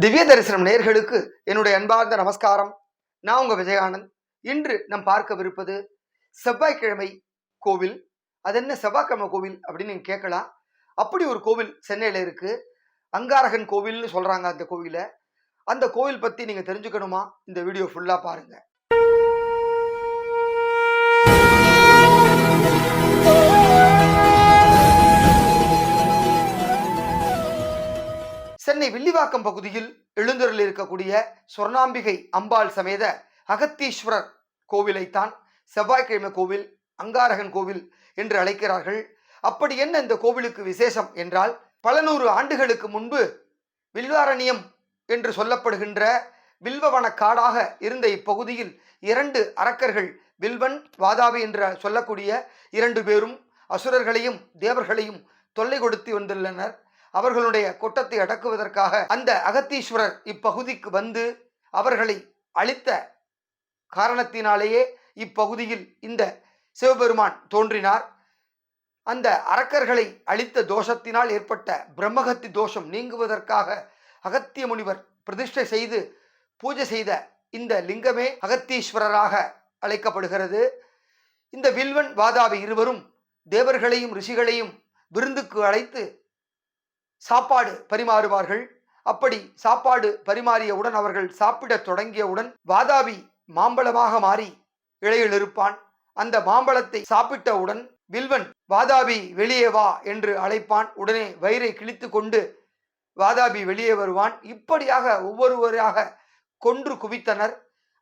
திவ்ய தரிசனம் நேர்களுக்கு என்னுடைய அன்பார்ந்த நமஸ்காரம். நான் உங்க விஜயானந்த். இன்று நாம் பார்க்கவிருப்பது செவ்வாய்க்கிழமை கோவில். அது என்ன செவ்வாய்க்கிழமை கோவில் அப்படின்னு நீங்க கேட்கலாம். அப்படி ஒரு கோவில் சென்னையில இருக்கு. அங்காரகன் கோவில்னு சொல்றாங்க அந்த கோவிலை. அந்த கோவில் பத்தி நீங்க தெரிஞ்சுக்கணுமா? இந்த வீடியோ ஃபுல்லா பாருங்க. சென்னை வில்லிவாக்கம் பகுதியில் எழுந்தரில் இருக்கக்கூடிய சொர்ணாம்பிகை அம்பாள் சமேத அகத்தீஸ்வரர் கோவிலைத்தான் செவ்வாய்க்கிழமை கோவில் அங்காரகன் கோவில் என்று அழைக்கிறார்கள். அப்படி என்ன இந்த கோவிலுக்கு விசேஷம் என்றால் பல நூறு ஆண்டுகளுக்கு முன்பு வில்வாரண்யம் என்று சொல்லப்படுகின்ற வில்வவன காடாக இருந்த இப்பகுதியில் இரண்டு அரக்கர்கள் வில்வன் வாதாபி என்று சொல்லக்கூடிய இரண்டு பேரும் அசுரர்களையும் தேவர்களையும் தொல்லை கொடுத்து வந்துள்ளனர். அவர்களுடைய கொட்டத்தை அடக்குவதற்காக அந்த அகத்தீஸ்வரர் இப்பகுதிக்கு வந்து அவர்களை அழித்த காரணத்தினாலேயே இப்பகுதியில் இந்த சிவபெருமான் தோன்றினார். அந்த அரக்கர்களை அழித்த தோஷத்தினால் ஏற்பட்ட பிரம்மகத்தி தோஷம் நீங்குவதற்காக அகத்திய முனிவர் பிரதிஷ்டை செய்து பூஜை செய்த இந்த லிங்கமே அகத்தீஸ்வரராக அழைக்கப்படுகிறது. இந்த வில்வன் வாதாபி இருவரும் தேவர்களையும் ரிஷிகளையும் விருந்துக்கு அழைத்து சாப்பாடு பரிமாறுவார்கள். அப்படி சாப்பாடு பரிமாறியவுடன் அவர்கள் சாப்பிடத் தொடங்கியவுடன் வாதாபி மாம்பழமாக மாறி இழையில் இருப்பான். அந்த மாம்பழத்தை சாப்பிட்டவுடன் வில்வன் வாதாபி வெளியே வா என்று அழைப்பான். உடனே வயிறை கிழித்து கொண்டு வாதாபி வெளியே வருவான். இப்படியாக ஒவ்வொருவராக கொன்று குவித்தனர்.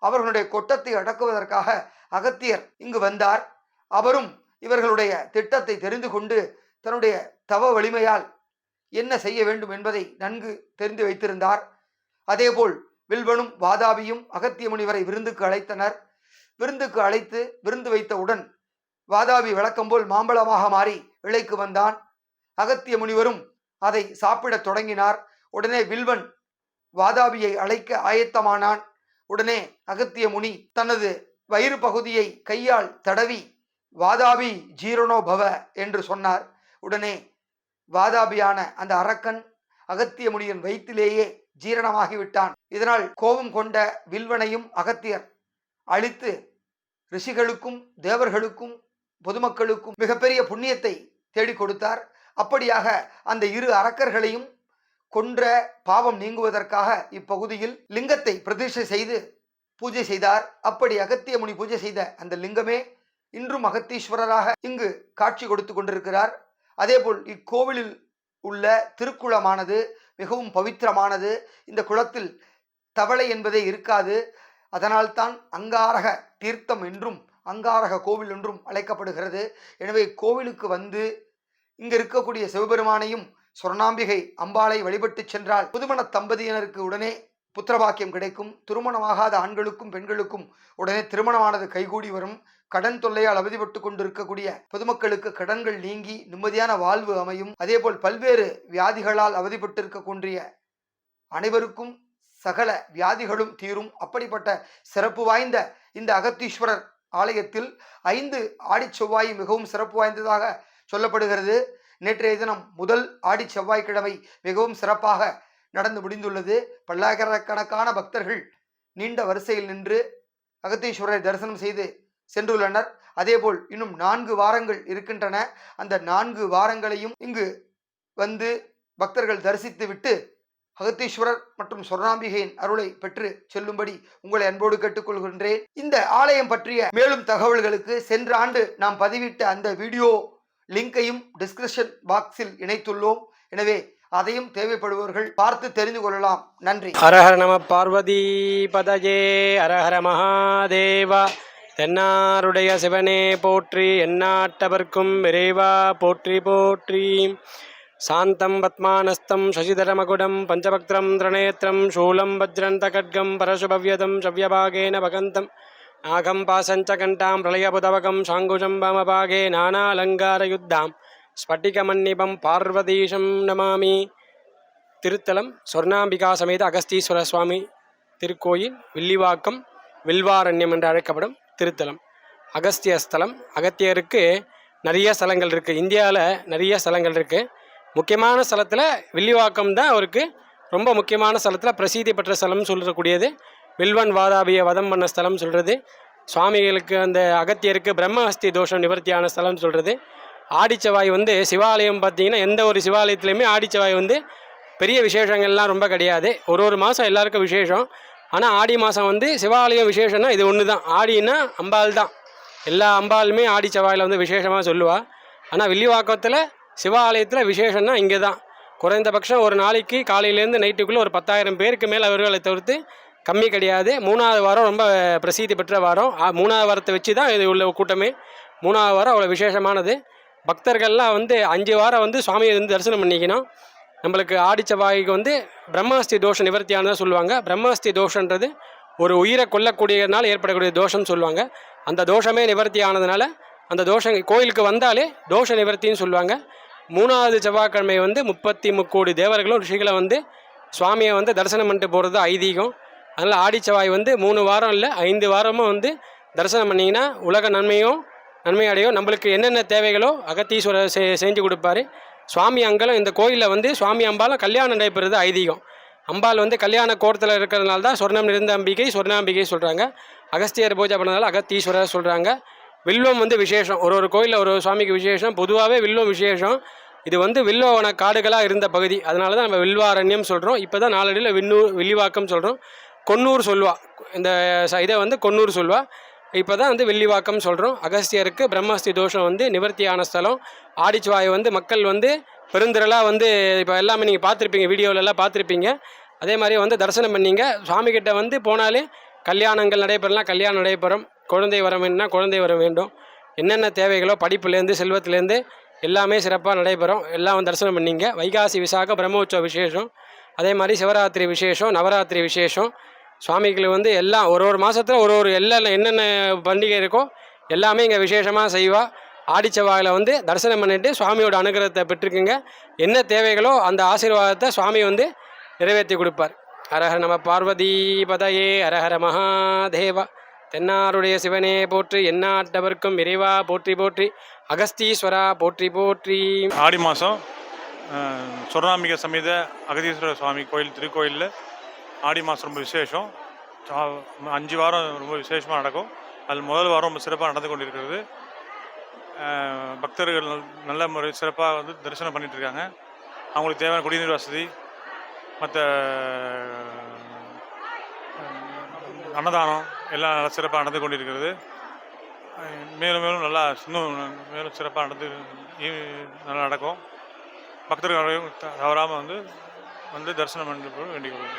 அவர்களுடைய கொட்டத்தை அடக்குவதற்காக அகத்தியர் இங்கு வந்தார். அவரும் இவர்களுடைய திட்டத்தை தெரிந்து கொண்டு தன்னுடைய தவ வலிமையால் என்ன செய்ய வேண்டும் என்பதை நன்கு தெரிந்து வைத்திருந்தார். அதேபோல் வில்வனும் வாதாபியும் அகத்திய முனிவரை விருந்துக்கு அழைத்தனர். விருந்துக்கு அழைத்து விருந்து வைத்தவுடன் வாதாபி விளக்கம்போல் மாம்பழமாக மாறி இழைக்கு வந்தான். அகத்திய முனிவரும் அதை சாப்பிடத் தொடங்கினார். உடனே வில்வன் வாதாபியை அழைக்க ஆயத்தமானான். உடனே அகத்திய முனி தனது வயிறு பகுதியை கையால் தடவி வாதாபி ஜீரணோபவ என்று சொன்னார். உடனே வாதாபியான அந்த அரக்கன் அகத்திய முனியின் வயிற்றிலேயே ஜீரணமாகிவிட்டான். இதனால் கோபம் கொண்ட வில்வனையும் அகத்தியர் அழித்து ரிஷிகளுக்கும் தேவர்களுக்கும் பொதுமக்களுக்கும் மிகப்பெரிய புண்ணியத்தை தேடிக் கொடுத்தார். அப்படியாக அந்த இரு அரக்கர்களையும் கொன்ற பாவம் நீங்குவதற்காக இப்பகுதியில் லிங்கத்தை பிரதிஷ்டை செய்து பூஜை செய்தார். அப்படி அகத்திய முனி பூஜை செய்த அந்த லிங்கமே இன்றும் அகத்தீஸ்வரராக இங்கு காட்சி கொடுத்து கொண்டிருக்கிறார். அதேபோல் இக்கோவிலில் உள்ள திருக்குளமானது மிகவும் பவித்திரமானது. இந்த குளத்தில் தவளை என்பதே இருக்காது. அதனால்தான் அங்காரக தீர்த்தம் என்றும் அங்காரக கோவில் என்றும் அழைக்கப்படுகிறது. எனவே கோவிலுக்கு வந்து இங்கு இருக்கக்கூடிய சிவபெருமானையும் சொர்ணாம்பிகை அம்பாளை வழிபட்டு சென்றால் புதுமண தம்பதியினருக்கு உடனே புத்திரபாக்கியம் கிடைக்கும். திருமணமாகாத ஆண்களுக்கும் பெண்களுக்கும் உடனே திருமணமானது கைகூடி வரும். கடன் தொல்லையால் அவதிப்பட்டு கொண்டிருக்கக்கூடிய பொதுமக்களுக்கு கடன்கள் நீங்கி நிம்மதியான வாழ்வு அமையும். அதேபோல் பல்வேறு வியாதிகளால் அவதிப்பட்டிருக்கக்கூடிய அனைவருக்கும் சகல வியாதிகளும் தீரும். அப்படிப்பட்ட சிறப்பு வாய்ந்த இந்த அகத்தீஸ்வரர் ஆலயத்தில் ஐந்து ஆடி செவ்வாய் மிகவும் சிறப்பு வாய்ந்ததாக சொல்லப்படுகிறது. நேற்றைய தினம் முதல் ஆடி செவ்வாய்க்கிழமை மிகவும் சிறப்பாக நடந்து முடிந்துள்ளது. பல்லாயிரக்கணக்கான பக்தர்கள் நீண்ட வரிசையில் நின்று அகத்தீஸ்வரரை தரிசனம் செய்து சென்றுள்ளனர். அதேபோல் இன்னும் நான்கு வாரங்கள் இருக்கின்றன. அந்த நான்கு வாரங்களையும் இங்கு வந்து பக்தர்கள் தரிசித்து விட்டு அகத்தீஸ்வரர் மற்றும் சொர்ணாம்பிகையின் அருளை பெற்று செல்லும்படி உங்களை அன்போடு கேட்டுக்கொள்கின்றேன். இந்த ஆலயம் பற்றிய மேலும் தகவல்களுக்கு சென்ற ஆண்டு நாம் பதிவிட்ட அந்த வீடியோ லிங்கையும் டிஸ்கிரிப்ஷன் பாக்ஸில் இணைத்துள்ளோம். எனவே அதையும் தேவைப்படுபவர்கள் பார்த்து தெரிந்து கொள்ளலாம். நன்றி. ஹரஹர நம பார்வதி பதஜே ஹரஹர மகாதேவா. தென்னாருடைய சிவனே போற்றி எந்நாட்டவர்க்கும் விரைவா போற்றி போற்றி. சாந்தம் பத்மானஸ்தம் சசிதரமகுடம் பஞ்சபக்திரம் திரணேத்திரம் சூலம் வஜ்ரந்தகட்கம் பரசுபவ்யதம் சவ்யபாகேன பகந்தம் நாகம் பாசஞ்ச கண்டாம் பிரளயபுதவகம் சாங்குஜம் வாமபாகே நானாலங்காரயுத்தாம் ஸ்பட்டிகமன்னிபம் பார்வதீஷம் நமாமி. திருத்தலம் சொர்ணாம்பிகா சமேத அகஸ்தீஸ்வர சுவாமி திருக்கோயில் வில்லிவாக்கம் வில்வாரண்யம் என்று அழைக்கப்படும் திருத்தலம். அகஸ்திய ஸ்தலம் அகத்தியருக்கு நிறைய ஸ்தலங்கள் இருக்குது இந்தியாவில் நிறைய ஸ்தலங்கள் இருக்குது முக்கியமான ஸ்தலத்தில் வில்லிவாக்கம் தான் அவருக்கு ரொம்ப முக்கியமான ஸ்தலத்தில் பிரசித்தி பெற்ற ஸ்தலம்னு சொல்லக்கூடியது. வில்வன் வாதாபிய வதம் பண்ண ஸ்தலம் சொல்கிறது சுவாமிகளுக்கு அந்த அகத்தியருக்கு பிரம்மஹஸ்தி தோஷம் நிவர்த்தியான ஸ்தலம்னு சொல்கிறது ஆடிச்சவாய் வந்து சிவாலயம் பார்த்தீங்கன்னா எந்த ஒரு சிவாலயத்துலேயுமே ஆடிச்சவாய் வந்து பெரிய விசேஷங்கள்லாம் ரொம்ப கிடையாது. ஒரு ஒரு மாதம் எல்லாருக்கும் விசேஷம். ஆனால் ஆடி மாதம் வந்து சிவாலயம் விசேஷம்னா இது ஒன்று தான் ஆடின்னா அம்பாள் தான். எல்லா அம்பாளுமே ஆடி செவ்வாயில் வந்து விசேஷமாக சொல்லுவாள் ஆனால் வில்லிவாக்கத்தில் சிவாலயத்தில் விசேஷம்னா இங்கே தான் குறைந்தபட்சம் ஒரு நாளைக்கு காலையிலேருந்து நைட்டுக்குள்ளே ஒரு பத்தாயிரம் பேருக்கு மேலே அவர்களை தவிர்த்து கம்மி கிடையாது. மூணாவது வாரம் ரொம்ப பிரசித்தி பெற்ற வாரம். மூணாவது வாரத்தை வச்சு தான் இது உள்ள கூட்டமே. மூணாவது வாரம் அவ்வளோ விசேஷமானது. பக்தர்கள்லாம் வந்து அஞ்சு வாரம் வந்து சுவாமியை வந்து தரிசனம் பண்ணிக்கணும். நம்மளுக்கு ஆடி செவ்வாய்க்கு வந்து பிரம்மாஸ்தி தோஷம் நிவர்த்தியானதாக சொல்லுவாங்க. பிரம்மாஸ்தி தோஷன்றது ஒரு உயிரை கொல்லக்கூடியனால ஏற்படக்கூடிய தோஷம்னு சொல்லுவாங்க. அந்த தோஷமே நிவர்த்தி ஆனதுனால அந்த தோஷம் கோயிலுக்கு வந்தாலே தோஷ நிவர்த்தின்னு சொல்லுவாங்க. மூணாவது செவ்வாய்க்கிழமை வந்து முப்பத்தி முக்கோடி தேவர்களும் ரிஷிகளை வந்து சுவாமியை வந்து தரிசனம் பண்ணிட்டு போகிறது ஐதீகம். அதனால் ஆடி செவ்வாய் வந்து மூணு வாரம் இல்லை ஐந்து வாரமும் வந்து தரிசனம் பண்ணிங்கன்னா உலக நன்மையும் நன்மையடையும் நம்மளுக்கு என்னென்ன தேவைகளோ அகத்தீஸ்வரர் செ செஞ்சு கொடுப்பாரு. சுவாமி அங்கலம் இந்த கோயிலில் வந்து சுவாமி அம்பாலும் கல்யாணம் நடைபெறுறது ஐதீகம். அம்பாள் வந்து கல்யாண கோரத்தில் இருக்கிறதுனால தான் சொர்ணம் நிறைந்த அம்பிகை சொர்ணாம்பிகை சொல்கிறாங்க அகஸ்தியர் பூஜை பண்ணதால் அகத்தீஸ்வரர் சொல்கிறாங்க வில்வம் வந்து விசேஷம். ஒரு ஒரு கோயிலில் ஒரு ஒரு சுவாமிக்கு விசேஷம். பொதுவாகவே வில்வம் விசேஷம். இது வந்து வில்வவன காடுகளாக இருந்த பகுதி. அதனால தான் நம்ம வில்வாரண்யம் சொல்கிறோம் இப்போ தான் நாளடியில் விண்ணூர் வில்லிவாக்கம் சொல்கிறோம் கொன்னூர் சொல்வா. இந்த இதை வந்து கொன்னூர் சொல்வா. இப்போ தான் வந்து வெள்ளிவாக்கம் சொல்கிறோம் அகஸ்தியருக்கு பிரம்மஸ்தி தோஷம் வந்து நிவர்த்தியான ஸ்தலம். ஆடிச்சுவாயை வந்து மக்கள் வந்து பெருந்திரளாக வந்து இப்போ எல்லாமே நீங்கள் பார்த்துருப்பீங்க வீடியோலெல்லாம் பார்த்துருப்பீங்க. அதே மாதிரி வந்து தரிசனம் பண்ணீங்க. சுவாமிகிட்ட வந்து போனாலே கல்யாணங்கள் நடைபெறலாம் கல்யாணம் நடைபெறும். குழந்தை வர வேணும்னா குழந்தை வர வேண்டும். என்னென்ன தேவைகளோ படிப்புலேருந்து செல்வத்துலேருந்து எல்லாமே சிறப்பாக நடைபெறும். எல்லாம் தரிசனம் பண்ணிங்க. வைகாசி விசாக பிரம்மோற்சவ விசேஷம். அதே மாதிரி சிவராத்திரி விசேஷம் நவராத்திரி விசேஷம். சுவாமிகளுக்கு வந்து எல்லாம் ஒரு ஒரு மாதத்தில் ஒரு ஒரு எல்லா என்னென்ன பண்டிகை இருக்கோ எல்லாமே இங்கே விசேஷமாக செய்வா. ஆடிச்சவாயில் வந்து தரிசனம் பண்ணிட்டு சுவாமியோட அனுகிரகத்தை பெற்றுக்குங்க. என்ன தேவைகளோ அந்த ஆசீர்வாதத்தை சுவாமி வந்து நிறைவேற்றி கொடுப்பார். ஹரஹர நம பார்வதி பதையே ஹரஹர மகாதேவா. தென்னாருடைய சிவனே போற்றி எந்நாட்டவர்க்கும் இறைவா போற்றி போற்றி அகஸ்தீஸ்வரா போற்றி போற்றி. ஆடி மாதம் சொர்ணாம்பிகை சமேத அகதீஸ்வரர் சுவாமி கோயில் திருக்கோயிலில் ஆடி மாதம் ரொம்ப விசேஷம். சா- அஞ்சு வாரம் ரொம்ப விசேஷமாக நடக்கும். அதில் முதல் வாரம் ரொம்ப சிறப்பாக நடந்து கொண்டிருக்கிறது. பக்தர்கள் நல்- நல்ல முறை சிறப்பாக வந்து தரிசனம் பண்ணிகிட்டு இருக்காங்க. அவங்களுக்கு தேவையான குடிநீர் வசதி மற்ற அன்னதானம் எல்லாம் நல்லா சிறப்பாக நடந்து கொண்டிருக்கிறது. மேலும் மேலும் நல்லா இன்னும் மேலும் சிறப்பாக நடந்து நல்லா நடக்கும். பக்தர்கள் தவறாமல் வந்து வந்து தரிசனம் பண்ணி வேண்டிக் கொள்ளுங்கள்